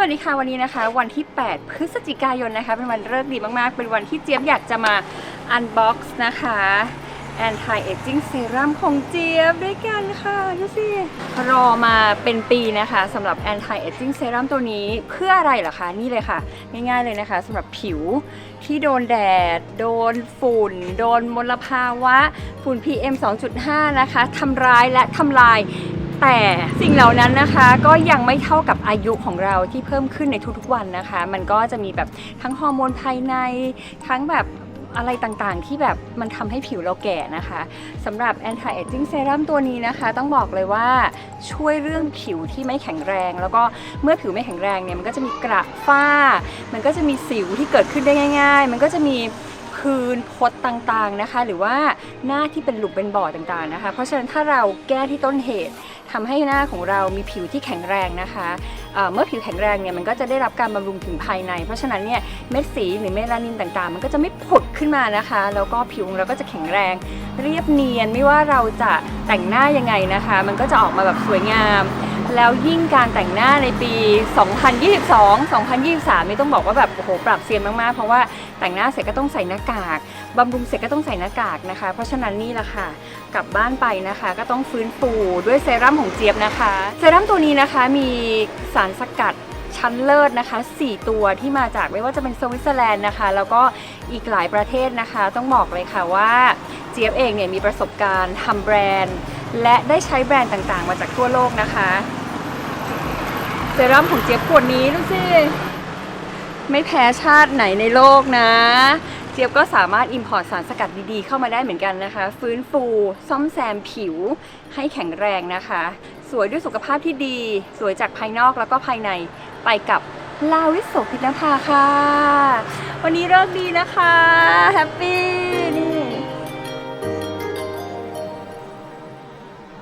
วัสดีค่ะวันนี้นะคะ วันที่ 8 พฤศจิกายนนะคะ เป็นวันเลิกษ์ดีมากๆ เป็นวันที่เจี๊ยบอยากจะมาอันบ็อกซ์นะคะ anti aging serum ของเจี๊ยบด้วยกันค่ะดูสิรอมาเป็นปีนะคะสำหรับ anti aging serum ตัวนี้เพื่ออะไรเหรอคะ นี่เลยค่ะ ง่ายๆเลยนะคะสำหรับผิวที่โดนแดด โดนฝุ่น โดนมลภาวะ ฝุ่น PM 2.5 นะคะทำร้ายและทำลาย แต่สิ่งเหล่านั้นนะคะก็ยังไม่เท่ากับอายุของเราที่เพิ่มขึ้นในทุกๆวันนะคะ มันก็จะมีแบบทั้งฮอร์โมนภายในทั้งแบบอะไรต่างๆ ที่แบบมันทำให้ผิวเราแก่นะคะสำหรับ anti aging serum ตัวนี้นะคะ ต้องบอกเลยว่าช่วยเรื่องผิวที่ไม่แข็งแรง แล้วก็เมื่อผิวไม่แข็งแรงเนี่ยมันก็จะมีกระฝ้า มันก็จะมีสิวที่เกิดขึ้นได้ง่าย ๆ มันก็จะมี พื้นพดต่างๆนะคะ หรือว่าหน้าที่เป็นหลุมเป็นบ่อต่างๆนะคะ เพราะฉะนั้นถ้าเราแก้ที่ต้นเหตุทำให้หน้าของเรามีผิวที่แข็งแรงนะคะเเมื่อผิวแข็งแรงเนี่ยมันก็จะได้รับการบำรุงถึงภายใน เพราะฉะนั้นเนี่ยเม็ดสีหรือเมลานินต่างๆ มันก็จะไม่ผุดขึ้นมานะคะ แล้วก็ผิวของเราก็จะแข็งแรง เรียบเนียนไม่ว่าเราจะแต่งหน้ายังไงนะคะ มันก็จะออกมาแบบสวยงามแล้วยิ่งการแต่งหน้าในปี 2022 2023 นี่ต้องบอกว่าแบบโอ้โหปรับเซียนมากๆ เพราะว่า แต่งหน้าเสร็จก็ต้องใส่หน้ากากบำรุงเสร็จก็ต้องใส่หน้ากากนะคะ เพราะฉะนั้นนี่แหละค่ะ กลับบ้านไปนะคะ ก็ต้องฟื้นฟูด้วยเซรั่มของเจี๊ยบนะคะ เซรั่มตัวนี้นะคะมีสารสกัดชั้นเลิศนะคะ 4 ตัวที่มาจากไม่ว่าจะเป็นสวิตเซอร์แลนด์นะคะ แล้วก็อีกหลายประเทศนะคะ ต้องบอกเลยค่ะว่าเจี๊ยบเองเนี่ยมีประสบการณ์ทำแบรนด์ และได้ใช้แบรนด์ต่างๆ มาจากทั่วโลกนะคะ เซรั่มของเจี๊ยบขวดนี้ดูสิ ไม่แพ้ชาติไหนในโลกนะ เจี๊ยบก็สามารถอิมพอร์ตสารสกัดดีๆ เข้ามาได้เหมือนกันนะคะ ฟื้นฟูซ่อมแซมผิวให้แข็งแรงนะคะ สวยด้วยสุขภาพที่ดี สวยจากภายนอกแล้วก็ภายในไปกับลาวิสโสพินภาค่ะ วันนี้เลิกดีนะคะ แฮปปี้